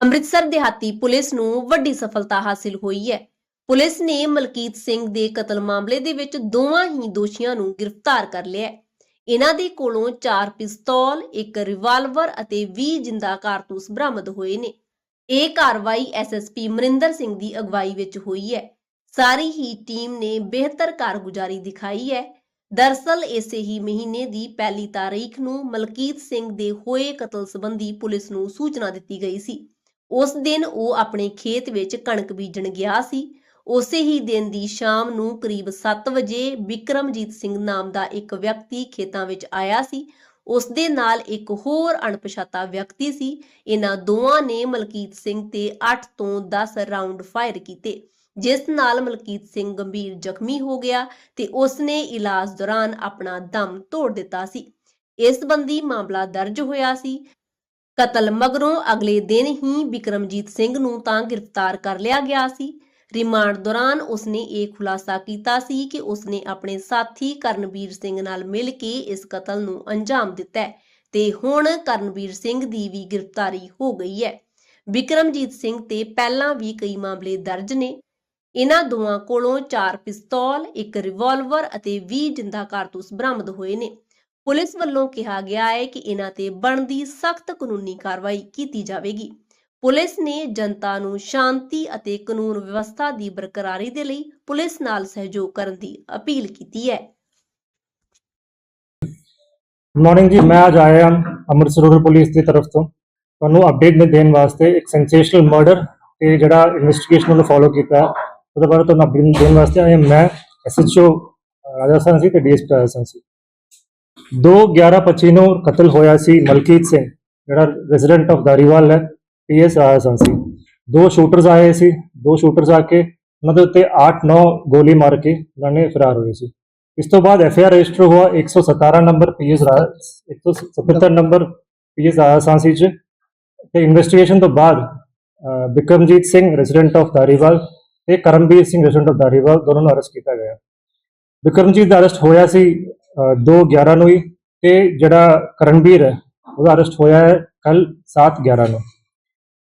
ਅੰਮ੍ਰਿਤਸਰ ਦਿਹਾਤੀ ਪੁਲਿਸ ਨੂੰ ਵੱਡੀ ਸਫਲਤਾ ਹਾਸਿਲ ਹੋਈ ਹੈ। ਪੁਲਿਸ ਨੇ ਮਲਕੀਤ ਸਿੰਘ ਦੇ ਕਤਲ ਮਾਮਲੇ ਦੇ ਵਿੱਚ ਦੋਵਾਂ ਹੀ ਦੋਸ਼ੀਆਂ ਨੂੰ ਗ੍ਰਿਫਤਾਰ ਕਰ ਲਿਆ ਹੈ। ਇਹਨਾਂ ਦੇ ਕੋਲੋਂ 4 ਪਿਸਤੌਲ, ਇੱਕ ਰਿਵਾਲਵਰ ਅਤੇ 20 ਜਿੰਦਾ ਕਾਰਤੂਸ ਬਰਾਮਦ ਹੋਏ ਨੇ। ਇਹ ਕਾਰਵਾਈ ਐਸਐਸਪੀ ਮਰਿੰਦਰ ਸਿੰਘ ਦੀ ਅਗਵਾਈ ਵਿੱਚ ਹੋਈ ਹੈ। ਸਾਰੀ ਹੀ ਟੀਮ ਨੇ ਬਿਹਤਰ ਕਾਰਗੁਜ਼ਾਰੀ ਦਿਖਾਈ ਹੈ। ਦਰਸਲ ਇਸੇ ਹੀ ਮਹੀਨੇ ਦੀ ਪਹਿਲੀ ਤਾਰੀਖ ਨੂੰ ਮਲਕੀਤ ਸਿੰਘ ਦੇ ਹੋਏ ਕਤਲ ਸੰਬੰਧੀ ਪੁਲਿਸ ਨੂੰ ਸੂਚਨਾ ਦਿੱਤੀ ਗਈ ਸੀ। ਉਸ ਦਿਨ ਉਹ ਆਪਣੇ ਖੇਤ ਵਿੱਚ ਕਣਕ ਬੀਜਣ ਗਿਆ ਸੀ। ਉਸੇ ਹੀ ਦਿਨ ਦੀ ਸ਼ਾਮ ਨੂੰ ਕਰੀਬ 7 ਵਜੇ ਵਿਕਰਮਜੀਤ ਸਿੰਘ ਨਾਮ ਦਾ ਇੱਕ ਵਿਅਕਤੀ ਖੇਤਾਂ ਵਿੱਚ ਆਇਆ ਸੀ। ਉਸ ਦੇ ਨਾਲ ਇੱਕ ਹੋਰ ਅਣਪਛਾਤਾ ਵਿਅਕਤੀ ਸੀ। ਇਹਨਾਂ ਦੋਵਾਂ ਨੇ ਮਲਕੀਤ ਸਿੰਘ ਤੇ 8 ਤੋਂ 10 ਰਾਉਂਡ ਫਾਇਰ ਕੀਤੇ, ਜਿਸ ਨਾਲ ਮਲਕੀਤ ਸਿੰਘ ਗੰਭੀਰ ਜ਼ਖਮੀ ਹੋ ਗਿਆ ਤੇ ਉਸ ਨੇ ਇਲਾਜ ਦੌਰਾਨ ਆਪਣਾ ਦਮ ਤੋੜ ਦਿੱਤਾ ਸੀ। ਇਸ ਸੰਬੰਧੀ ਮਾਮਲਾ ਦਰਜ ਹੋਇਆ ਸੀ। ਕਤਲ ਮਗਰੋਂ ਅਗਲੇ ਦਿਨ ਹੀ ਵਿਕਰਮਜੀਤ ਸਿੰਘ ਨੂੰ ਤਾਂ ਗ੍ਰਿਫਤਾਰ ਕਰ ਲਿਆ ਗਿਆ ਸੀ। ਰਿਮਾਂਡ ਦੌਰਾਨ ਉਸਨੇ ਇਹ ਖੁਲਾਸਾ ਕੀਤਾ ਸੀ ਕਿ ਉਸਨੇ ਆਪਣੇ ਸਾਥੀ ਕਰਨਵੀਰ ਸਿੰਘ ਨਾਲ ਮਿਲ ਕੇ ਇਸ ਕਤਲ ਨੂੰ ਅੰਜਾਮ ਦਿੱਤਾ ਹੈ ਤੇ ਹੁਣ ਕਰਨਵੀਰ ਸਿੰਘ ਦੀ ਵੀ ਗ੍ਰਿਫਤਾਰੀ ਹੋ ਗਈ ਹੈ। ਵਿਕਰਮਜੀਤ ਸਿੰਘ ਤੇ ਪਹਿਲਾਂ ਵੀ ਕਈ ਮਾਮਲੇ ਦਰਜ ਨੇ। ਇਹਨਾਂ ਦੋਵਾਂ ਕੋਲੋਂ 4 ਪਿਸਤੌਲ, ਇੱਕ ਰਿਵਾਲਵਰ ਅਤੇ 20 ਜਿੰਦਾ ਕਾਰਤੂਸ ਬਰਾਮਦ ਹੋਏ ਨੇ। ਪੁਲਿਸ ਵੱਲੋਂ ਕਿਹਾ ਗਿਆ ਹੈ ਕਿ ਇਹਨਾਂ ਤੇ ਬਣਦੀ ਸਖਤ ਕਾਨੂੰਨੀ ਕਾਰਵਾਈ ਕੀਤੀ ਜਾਵੇਗੀ। ਪੁਲਿਸ ਨੇ ਜਨਤਾ ਨੂੰ ਸ਼ਾਂਤੀ ਅਤੇ ਕਾਨੂੰਨ ਵਿਵਸਥਾ ਦੀ ਬਰਕਰਾਰੀ ਦੇ ਲਈ ਪੁਲਿਸ ਨਾਲ ਸਹਿਯੋਗ ਕਰਨ ਦੀ ਅਪੀਲ ਕੀਤੀ ਹੈ। ਮਾਰਨਿੰਗ ਜੀ, ਮੈਂ ਅੱਜ ਆਇਆ ਹਾਂ ਅੰਮ੍ਰਿਤਸਰ ਰੂਰਲ ਪੁਲਿਸ ਦੀ ਤਰਫ ਤੋਂ। ਤੁਹਾਨੂੰ ਅਪਡੇਟ ਦੇਣ ਵਾਸਤੇ ਇੱਕ ਸੈਂਸੇਸ਼ਨਲ ਮਰਡਰ ਤੇ ਜਿਹੜਾ ਇਨਵੈਸਟੀਗੇਸ਼ਨ ਉਹਨੂੰ ਫੋਲੋ ਕੀਤਾ ਉਹਦੇ ਬਾਰੇ ਤੁਹਾਨੂੰ ਅਪਡੇਟ ਦੇਣ ਵਾਸਤੇ ਆਇਆ ਮੈਂ ਐਸਐਚਓ ਰਾਜਸਥਾਨ ਸੀ ਤੇ ਡੀਐਸਪੀ ਰਾਜਸਥਾਨ ਸੀ। 2 11 25 ਨੂੰ ਕਤਲ ਹੋਇਆ ਸੀ ਮਲਕੀਤ ਸਿੰਘ, ਜਿਹੜਾ ਰੈਜ਼ੀਡੈਂਟ ਆਫ ਦਾਰੀਵਾਲ ਹੈ ਪੀਐਸ ਰਾਜਸਥਾਨ ਸੀ। ਦੋ ਸ਼ੂਟਰਸ ਆਏ ਸੀ, ਦੋ ਸ਼ੂਟਰਸ ਆ ਕੇ ਉਹਨਾਂ ਦੇ ਉੱਤੇ 8-9 ਗੋਲੀ ਮਾਰ ਕੇ ਉਹਨਾਂ ਨੇ ਫਰਾਰ ਹੋਏ ਸੀ। ਇਸ ਤੋਂ ਬਾਅਦ ਐਫ ਆਈ ਆਰ ਰਜਿਸਟਰ ਹੋਇਆ 117 number PS 177 number PS C ਚ ਤੇ ਇਨਵੈਸਟੀਗੇਸ਼ਨ ਤੋਂ ਬਾਅਦ ਬਿਕਰਮਜੀਤ ਸਿੰਘ ਰੈਜ਼ੀਡੈਂਟ ਆਫ ਦਾਰੀਵਾਲ ਤੇ ਕਰਮਬੀਰ ਸਿੰਘ ਰੈਜ਼ੀਡੈਂਟ ਆਫ ਦਾਰੀਵਾਲ ਦੋਨੋਂ ਨੂੰ ਅਰੈਸਟ ਕੀਤਾ ਗਿਆ। ਬਿਕਰਮਜੀਤ ਦਾ ਅਰੈਸਟ ਹੋਇਆ ਸੀ 2 11 ਨੂੰ ਹੀ ਤੇ ਜਿਹੜਾ ਕਰਨਬੀਰ ਹੈ ਉਹਦਾ ਅਰੈਸਟ ਹੋਇਆ ਹੈ ਕੱਲ 7 11 ਨੂੰ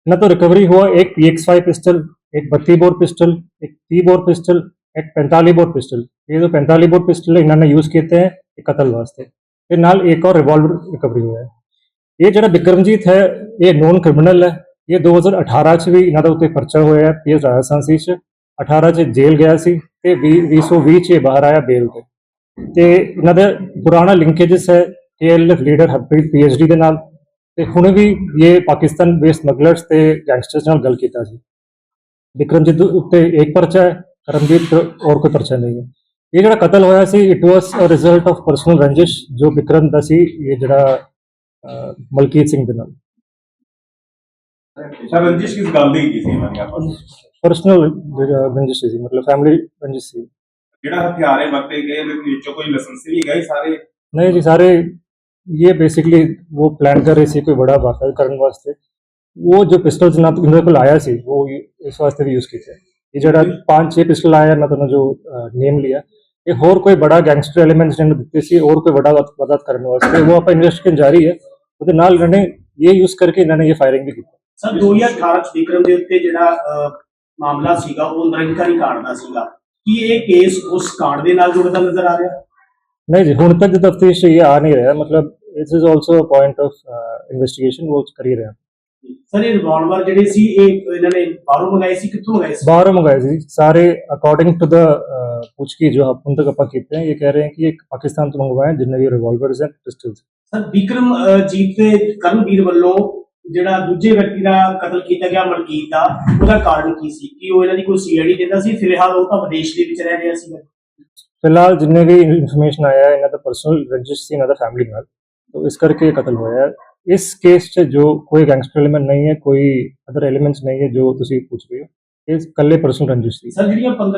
ਇਹਨਾਂ ਤੋਂ ਰਿਕਵਰੀ हुआ एक PX5 पिस्टल एक 32 बोर पिस्टल एक 30 बोर पिस्टल एक 45 बोर पिस्टल ये जो 45 बोर पिस्टल इन्होंने यूज किए हैं ये कत्ल वास्ते ਤੇ ਨਾਲ ਇੱਕ और रिवॉल्वर ਰਿਕਵਰੀ ਹੋਇਆ ਹੈ ਇਹ ਜਿਹੜਾ ਬਿਕਰਮਜੀਤ ਹੈ ਇਹ ਨੋਨ ਕ੍ਰਿਮੀਨਲ ਹੈ ਇਹ 2018 ਚ ਵੀ ਇਹਨਾਂ ਦਾ ਉੱਤੇ ਪਰਚਾ ਹੋਇਆ ਹੈ ਪੀਐਸ ਰਾਜਸਥਾਨ ਸੀ ਚ 18 ਚ ਜੇਲ੍ਹ ਗਿਆ ਸੀ ਤੇ 2020 ਚ ਇਹ ਬਾਹਰ ਆਇਆ ਬੇਲ ਤੇ ਤੇ ਇਹਨਾਂ ਦਾ ਪੁਰਾਣਾ ਲਿੰਕੇजेस ਹੈ ਕੇਐਲਐਫ ਲੀਡਰ ਹਰਪ੍ਰੀਤ ਪੀਐਚਡੀ ਦੇ ਨਾਲ ਤੇ ਹੁਣ ਵੀ ਇਹ ਪਾਕਿਸਤਾਨ ਬੇਸਡ ਸਮਗਲਰਸ ਤੇ ਗੈਂਗਸਟਰਸ ਨਾਲ ਗੱਲ ਕੀਤਾ ਸੀ। ਵਿਕਰਮਜੀਤ ਉੱਤੇ ਇੱਕ ਪਰਚਾ ਹੈ ਕਰਮਜੀਤ ਹੋਰ ਕੋਈ ਪਰਚਾ ਨਹੀਂ ਹੈ। ਇਹ ਜਿਹੜਾ ਕਤਲ ਹੋਇਆ ਸੀ it was a result of personal ਰੰਜਿਸ਼ ਜੋ ਵਿਕਰਮ ਦਾ ਸੀ ਇਹ ਜਿਹੜਾ ਮਲਕੀਤ ਸਿੰਘ ਦੇ ਨਾਲ। ਸਰ ਰੰਜਿਸ਼ ਕਿਸ ਗੱਲ ਦੀ ਕੀ ਸੀ? ਦੀ ਆਪਸ? ਪਰਸਨਲ ਰੰਜਿਸ਼ ਸੀ ਮਤਲਬ ਫੈਮਿਲੀ ਰੰਜਿਸ਼ ਸੀ। ਜਿਹੜਾ ਹਥਿਆਰੇ ਵਰਤੇ ਗਏ ਵੀ ਵਿੱਚੋਂ ਕੋਈ ਲਾਇਸੈਂਸ ਵੀ ਗਏ ਸਾਰੇ नहीं जी सारे ये बेसिकली वो प्लान कर रहे थे कोई बड़ा वाकई करने वास्ते वो जो पिस्टल जनाब इन्होंने को लाया सी वो इस वास्ते भी यूज किए थे ये जरा पांच छह पिस्टल आया मैं तो जो नेम लिया ये होर कोई बड़ा गैंगस्टर एलिमेंट्स ने ਦਿੱਤੇ ਸੀ और कोई बड़ा मदद करने वास्ते वो ਆਪਾਂ ਇਨਵੈਸਟੀਗੇਸ਼ਨ ਜਾਰੀ ਹੈ ਉਹਦੇ ਨਾਲ ਇਹਨਾਂ ਨੇ ਇਹ ਯੂਜ਼ ਕਰਕੇ ਇਹਨਾਂ ਨੇ ਇਹ ਫਾਇਰਿੰਗ ਵੀ ਕੀਤੀ ਸਰ 2018 ਚ ਵਿਕਰਮ ਦੇ ਉੱਤੇ ਜਿਹੜਾ ਅਹ, ਮਾਮਲਾ ਸੀਗਾ ਉਹ ਨਿਰੰਕਾਰੀ ਕਾਂਡ ਦਾ ਸੀਗਾ ਕੀ ਇਹ ਕੇਸ ਉਸ ਕਾਂਡ ਦੇ ਨਾਲ ਜੁੜਦਾ ਨਜ਼ਰ ਆ ਰਿਹਾ ਨਹੀਂ ਜੀ ਹੁਣ ਤੱਕ ਤਫਤੀਸ਼ ਇਹ ਆ ਨਹੀਂ ਰਿਹਾ ਮਤਲਬ ਇਸ is also a point of investigation ਉਹ ਕਰ ਹੀ ਰਿਹਾ ਸਰ ਇਹ ਰਿਵਾਲਵਰ ਜਿਹੜੇ ਸੀ ਇਹ ਇਹਨਾਂ ਨੇ ਬਾਹਰੋਂ ਮੰਗਾਏ ਸੀ ਕਿੱਥੋਂ ਮੰਗਾਏ ਸੀ ਬਾਹਰੋਂ ਮੰਗਾਏ ਸੀ ਸਾਰੇ ਅਕੋਰਡਿੰਗ ਟੂ ਦਾ ਪੁੱਛਕੀ ਜੋ ਹੁਣ ਤੱਕ ਆਪਾਂ ਕੀਤੇ हैं ये कह रहे हैं कि एक पाकिस्तान ਤੋਂ ਮੰਗਵਾਏ हैं जिनमें ये revolvers and pistols sir Vikram ਅਹ, ਜੀਤ ਤੇ ਕਰਨਵੀਰ ਵੱਲੋਂ ਜਿਹੜਾ ਦੂਜੇ ਵਿਅਕਤੀ ਦਾ ਕਤਲ ਕੀਤਾ ਗਿਆ ਮਲਕੀਤ ਦਾ ਉਹਦਾ ਕਾਰਨ ਕੀ ਸੀ? ਕਿ ਉਹ ਇਹਨਾਂ ਦੀ ਕੋਈ ਸੀਆਈਡੀ ਦਿੰਦਾ ਸੀ? ਫਿਲਹਾਲ ਉਹ ਤਾਂ ਵਿਦੇਸ਼ ਦੇ ਵਿੱਚ ਰਹਿ ਰਿਹਾ ਸੀ ਫਿਲਹਾਲ ਜਿੰਨੇ ਵੀ ਇਨਫੋਰਮੇਸ਼ਨ ਆਇਆ ਇਹਨਾਂ ਦਾ ਪਰਸਨਲ ਰਜਿਸਟਰ ਸੀ ਇਹਨਾਂ ਦਾ ਫੈਮਿਲੀ ਨਾਲ तो ਇਸ ਕਰਕੇ ਇਹ ਕਤਲ ਹੋਇਆ ਹੈ। ਇਸ ਕੇਸ 'ਚ ਜੋ ਕੋਈ ਗੈਂਗਸਟਰ ਐਲੀਮੈਂਟ ਨਹੀਂ ਹੈ ਕੋਈ ਅਦਰ ਐਲੀਮੈਂਟਸ ਨਹੀਂ ਹੈ ਜੋ ਤੁਸੀਂ ਪੁੱਛ ਰਹੇ ਹੋ ਇਹ ਇਕੱਲੇ ਪਰਸਨਲ ਰੰਜਿਸ਼ ਸੀ ਸਰ ਜਿਹੜੀਆਂ 15